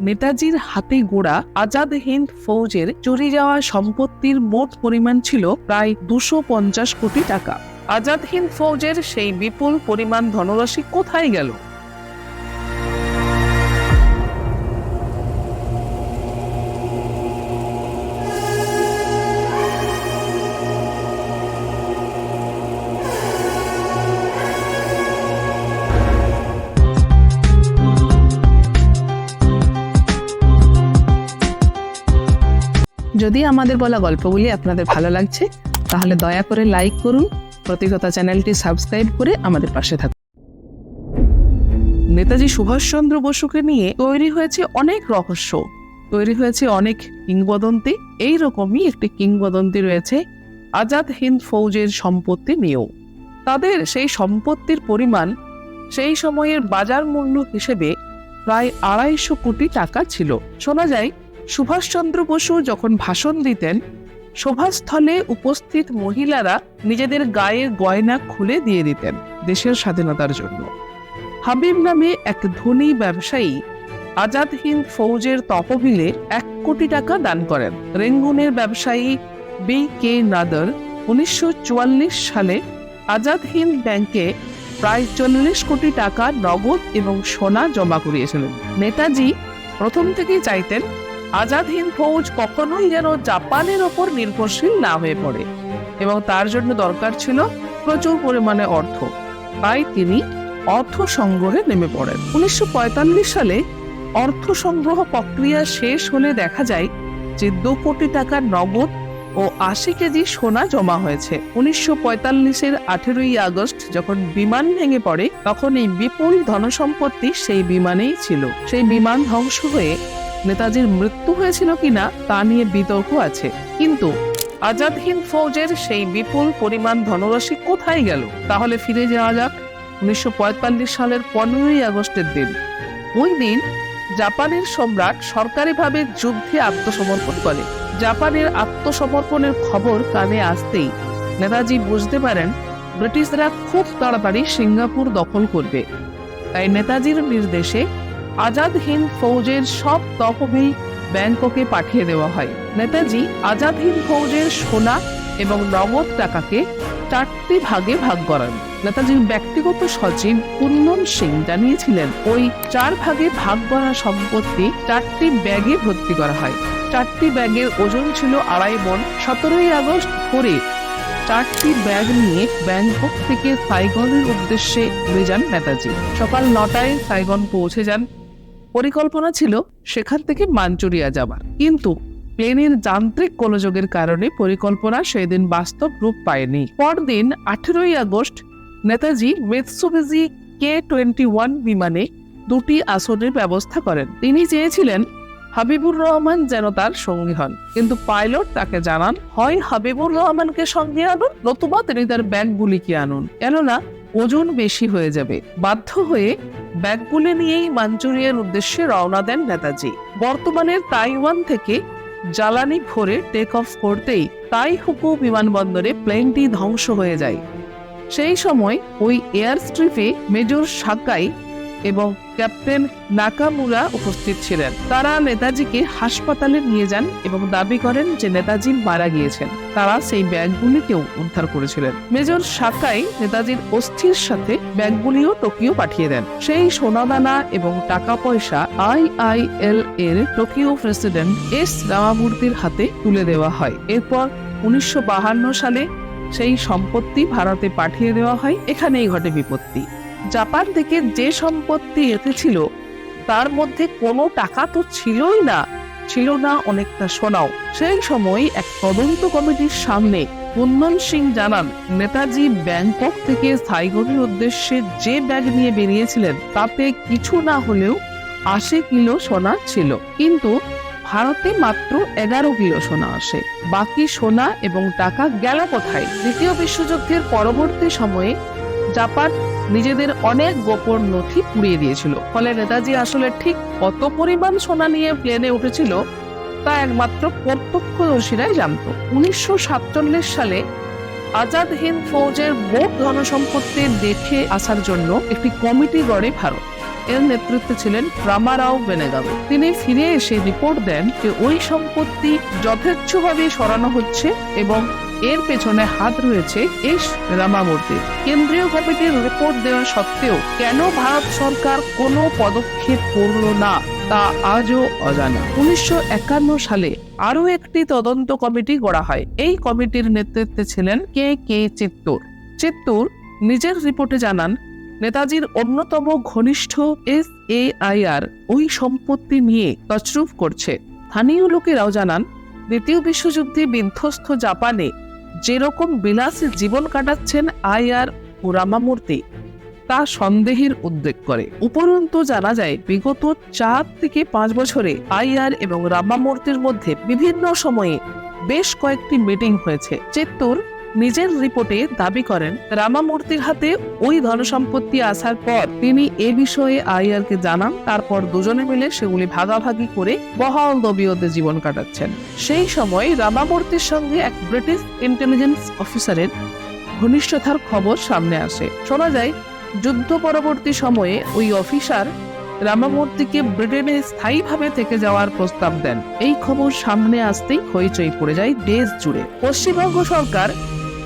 নেতাজির হাতে গোড়া আজাদ হিন্দ ফৌজের চুরি যাওয়া সম্পত্তির মোট পরিমাণ ছিল প্রায় দুশো কোটি টাকা। আজাদ হিন্দ ফৌজের সেই বিপুল পরিমাণ ধনরাশি কোথায় গেল? যদি আমাদের বলা গল্পগুলি আপনাদের ভালো লাগছে, তাহলে দয়া করে লাইক করুন প্রতিকথা চ্যানেলটি সাবস্ক্রাইব করে আমাদের পাশে থাকুন। নেতাজি সুভাষচন্দ্র বসুকে নিয়ে তৈরি হয়েছে অনেক রহস্য। তৈরি হয়েছে অনেক কিংবদন্তি। এই রকমই একটি কিংবদন্তি রয়েছে আজাদ হিন্দ ফৌজের সম্পত্তি নিয়েও। তাদের সেই সম্পত্তির পরিমাণ সেই সময়ের বাজার মূল্য হিসেবে প্রায় আড়াইশো কোটি টাকা ছিল। শোনা যায় সুভাষচন্দ্র বসু যখন ভাষণ দিতেন, সভাস্থলে উপস্থিত মহিলারা নিজেদের গায়ের গয়না খুলে দিয়ে দিতেন দেশের স্বাধীনতার জন্য। হাবিব নামে এক ধনী ব্যবসায়ী আজাদ হিন্দ ফৌজের তহবিলে এক কোটি টাকা দান করেন। রেঙ্গুনের ব্যবসায়ী বি কে নাদার উনিশশো চুয়াল্লিশ সালে আজাদ হিন্দ ব্যাংকে প্রায় চল্লিশ কোটি টাকা নগদ এবং সোনা জমা করিয়েছিলেন। নেতাজি প্রথম থেকেই চাইতেন আজাদ হিন্দ ফৌজ কখনোই যেন জাপানের ওপর নির্ভরশীল না হয়ে পড়ে এবং তার জন্য দরকার ছিল প্রচুর পরিমাণে অর্থ। তাই তিনি অর্থ সংগ্রহে নেমে পড়েন। উনিশশো পঁয়তাল্লিশ সালে অর্থ সংগ্রহ প্রক্রিয়া শেষ হলে দেখা যায় যে দু কোটি টাকার নগদ ও আশি কেজি সোনা জমা হয়েছে। উনিশশো পঁয়তাল্লিশের আঠেরোই আগস্ট যখন বিমান ভেঙে পড়ে, তখন এই বিপুল ধনসম্পত্তি সেই বিমানেই ছিল। সেই বিমান ধ্বংস হয়ে নেতাজির মৃত্যু হয়েছিল কিনা তা নিয়ে বিতর্ক আছে। কিন্তু আজাদ হিন্দ ফৌজের সেই বিপুল পরিমাণ ধনরাশি কোথায় গেল? তাহলে ফিরে যাওয়া যাক উনিশশো সালের পনেরোই আগস্টের দিন। ওই দিন জাপানের সম্রাট সরকারিভাবে যুদ্ধে আত্মসমর্পণ করে। জাপানের আত্মসমর্পণের খবর কানে আসতেই নেতাজি বুঝতে পারেন ব্রিটিশরা খুব তাড়াতাড়ি সিঙ্গাপুর দখল করবে। তাই নেতাজির নির্দেশে আজাদ হিন্দ ফৌজের সব তহবিল ব্যাংককে পাঠিয়ে দেওয়া হয়। নেতাজি আজাদ হিন্দ ফৌজের সোনা এবং নগদ টাকাকে চারটি ভাগে ভাগ করান। নেতাজির ব্যক্তিগত সচিব কুন্দন সিং জানিয়েছিলেন, ওই চার ভাগে ভাগ করা সম্পত্তি চারটি ব্যাগে ভর্তি করা হয়। চারটি ব্যাগের ওজন ছিল আড়াই মন সতেরোই আগস্ট ভোরে চারটি ব্যাগ নিয়ে ব্যাংকক থেকে সাইগনের উদ্দেশ্যে উড়ে যান নেতাজি। সকাল নটায় সাইগন পৌঁছে যান পরিকল্পনা ছিল সেখান থেকে মাঞ্চুরিয়া যাবার কিন্তু প্লেনের যান্ত্রিক গোলযোগের কারণে পরিকল্পনা সেদিন বাস্তব রূপ পায়নি। পরদিন আঠেরোই August Netaji Mitsubishi Ki twenty one বিমানে দুটি আসনের ব্যবস্থা করেন। তিনি চেয়েছিলেন হাবিবুর রহমান যেন তার সঙ্গী হন। কিন্তু পাইলট তাকে জানান, হয় হাবিবুর রহমানকে সঙ্গে আনুন, নতুবা তিনি তার ব্যাগগুলিকে আনুন। কেননা ওজন বেশি হয়ে যাবে। বাধ্য হয়ে ব্যাগগুলি নিয়েই মাঞ্চুরিয়ার উদ্দেশ্যে রওনা দেন নেতাজি। বর্তমানের তাইওয়ান থেকে জ্বালানি ভরে টেক অফ করতেই তাই হুকু বিমানবন্দরে প্লেনটি ধ্বংস হয়ে যায়। সেই সময় ওই এয়ার স্ট্রিপে মেজর সাকাই এবং ক্যাপ্টেন নাকামুরা উপস্থিত ছিলেন। তারা নেতাজিকে হাসপাতালে নিয়ে যান এবং দাবি করেন যে নেতাজি মারা গিয়েছেন। তারা সেই ব্যাগগুলিকেও উদ্ধার করেছিলেন। মেজর সাকাই নেতাজির অস্থির সাথে ব্যাগগুলিও টোকিও পাঠিয়ে দেন। সেই সোনাদানা এবং টাকা পয়সা আই আই এল এর টোকিও প্রেসিডেন্ট এস রামামূর্তির হাতে তুলে দেওয়া হয়। এরপর উনিশশো সালে সেই সম্পত্তি ভারতে পাঠিয়ে দেওয়া হয়। এখানেই ঘটে বিপত্তি। জাপান থেকে যে সম্পত্তি এসেছিল তার মধ্যে কোনো টাকা তো ছিলই না। ছিল না অনেকটা সোনাও। সেই সময় এক তদন্ত কমিটির সামনে কুন্দন সিং জানান, নেতাজি ব্যাংকক থেকে সাইগনের উদ্দেশ্যে যে ব্যাগ নিয়ে বেরিয়েছিলেন, তাতে কিছু না হলেও আশি কিলো সোনা ছিল। কিন্তু ভারতে মাত্র এগারো কিলো সোনা আসে। বাকি সোনা এবং টাকা গেল কোথায়? দ্বিতীয় বিশ্বযুদ্ধের পরবর্তী সময়ে জাপান নিজেদের অনেক গোপন নথি পুড়িয়ে দিয়েছিল। ফলে নেতাজি আসলে ঠিক কত পরিমাণ সোনা নিয়ে প্লেনে উঠেছিল, তা একমাত্র প্রত্যক্ষদর্শীরাই জানত। উনিশশো সাতচল্লিশ সালে আজাদ হিন্দ ফৌজের মোট ধনসম্পত্তি দেখে আসার জন্য একটি কমিটি গড়ে ভারত। এর নেতৃত্বে ছিলেন রামারাও বেনেগাম তিনি ফিরে এসে রিপোর্ট দেন যে ওই সম্পত্তি যথেচ্ছভাবে সরানো হচ্ছে এবং এর পেছনে হাত রয়েছে এস রামামূর্তির কেন্দ্রীয় কমিটির রিপোর্ট দেওয়া সত্ত্বেও কেন ভারত সরকার কোনো পদক্ষেপ করল না, তা আজও অজানা। উনিশশো একান্ন সালে আরও একটি তদন্ত কমিটি গড়া হয়। এই কমিটির নেতৃত্বে ছিলেন কে কে চিত্তুর। চিত্তুর নিজের রিপোর্টে জানান, নেতাজির অন্যতম ঘনিষ্ঠ এস এ আইআর ওই সম্পত্তি নিয়ে তছরুফ করছে। স্থানীয় লোকেরাও জানান, দ্বিতীয় বিশ্বযুদ্ধে বিধ্বস্ত জাপানে যেরকম বিলাসী জীবন কাটাচ্ছেন আইআর ও রামামূর্তি তা সন্দেহের উদ্বেগ করে। উপরন্তু জানা যায়, বিগত চার থেকে পাঁচ বছরে আইআর এবং রামামূর্তির মধ্যে বিভিন্ন সময়ে বেশ কয়েকটি মিটিং হয়েছে। চিত্তুর নিজের রিপোর্টে দাবি করেন, রামামূর্তির হাতে ওই ধনসম্পত্তি আসার পর তিনি এ বিষয়ে আইআরকে জানান, তারপর দুজনে মিলে সেগুলি ভাগাভাগি করে বহাল দবিয়তে জীবন কাটাচ্ছেন। সেই সময় রামামূর্তির সঙ্গে এক ব্রিটিশ ইন্টেলিজেন্স অফিসারের ঘনিষ্ঠতার খবর সামনে আসে। শোনা যায়, যুদ্ধ পরবর্তী সময়ে ওই অফিসার রামামূর্তিকে ব্রিটেনে স্থায়ীভাবে থেকে যাওয়ার প্রস্তাব দেন। এই খবর সামনে আসতেই হইচই পড়ে যায় দেশ জুড়ে। পশ্চিমবঙ্গ সরকার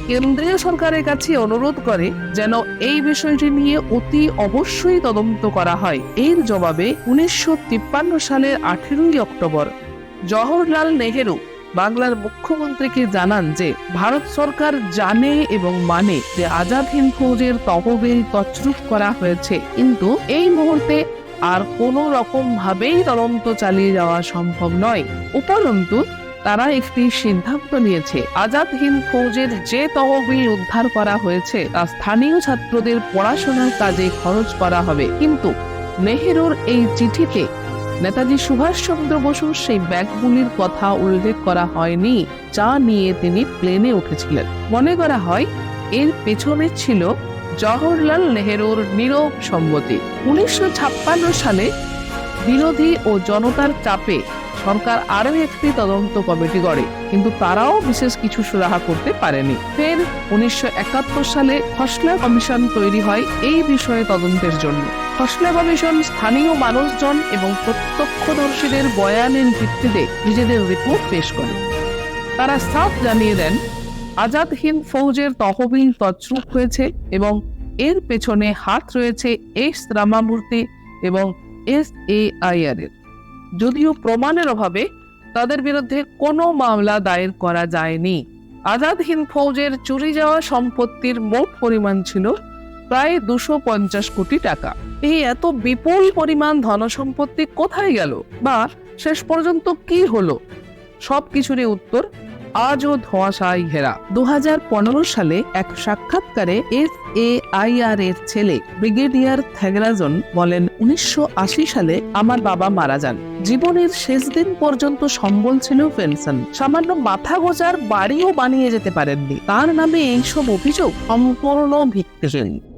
কেন্দ্রীয় সরকারের কাছে অনুরোধ করে যেন এই বিষয়টি নিয়ে অতি অবশ্যই তদন্ত করা হয়। এর জবাবে উনিশশো তিপ্পান্ন সালের আঠেরোই অক্টোবর জওহরলাল নেহেরু বাংলার মুখ্যমন্ত্রীকে জানান যে, ভারত সরকার জানে এবং মানে যে আজাদ হিন্দ ফৌজের তহবিল তছরূপ করা হয়েছে। কিন্তু এই মুহূর্তে আর কোনো রকম ভাবেই তদন্ত চালিয়ে যাওয়া সম্ভব নয়। উপরন্তু তারা একটি সিদ্ধান্ত নিয়েছে। আজাদ হিন্দ ফৌজের যে তহবিল উদ্ধার করা হয়েছে, তা স্থানীয় ছাত্রদের পড়াশোনার কাজে খরচ করা হবে। কিন্তু নেহেরুর এই চিঠিতে নেতাজি সুভাষচন্দ্র বসুর সেই ব্যাগগুলির কথা উল্লেখ করা হয়নি, যা নিয়ে তিনি প্লেনে উঠেছিলেন। মনে করা হয়, এর পেছনে ছিল জওহরলাল নেহেরুর নীরব সম্মতি। উনিশশো ছাপ্পান্ন সালে বিরোধী ও জনতার চাপে সরকার আরও একটি তদন্ত কমিটি গড়ে, কিন্তু তারাও বিশেষ কিছু সুরাহা করতে পারেনি। ফের উনিশশো একাত্তর সালে খসলা কমিশন তৈরি হয় এই বিষয়ে তদন্তের জন্য। খসলা কমিশন স্থানীয় মানুষজন এবং প্রত্যক্ষদর্শীদের বয়ানের ভিত্তিতে নিজেদের রিপোর্ট পেশ করে। তারা সাফ জানিয়ে দেন, আজাদ হিন্দ ফৌজের তহবিল তছরূপ হয়েছে এবং এর পেছনে হাত রয়েছে এস রামামূর্তি এবং এস এ আইআর এর। যদিও প্রমাণের অভাবে তাদের বিরুদ্ধে কোনো মামলা দায়ের করা যায়নি। আজাদ হিন্দ ফৌজের চুরি যাওয়া সম্পত্তির মোট পরিমাণ ছিল প্রায় দুশো পঞ্চাশ কোটি টাকা। এই এত বিপুল পরিমাণ ধনসম্পত্তি কোথায় গেল? বা শেষ পর্যন্ত কি হলো? সব কিছুরই উত্তর আজও ধোঁয়াশায় ঘেরা। দুহাজার পনেরো সালে এক সাক্ষাৎকারে এফ এ আইআর এর ছেলে ব্রিগেডিয়ার থ্যাগরাজন বলেন, উনিশশো আশি সালে আমার বাবা মারা যান। জীবনের শেষ দিন পর্যন্ত সম্বল ছিল পেনশন। সামান্য মাথা গোজার বাড়িও বানিয়ে যেতে পারেননি। তার নামে এইসব অভিযোগ সম্পূর্ণ ভিত্তিহীন।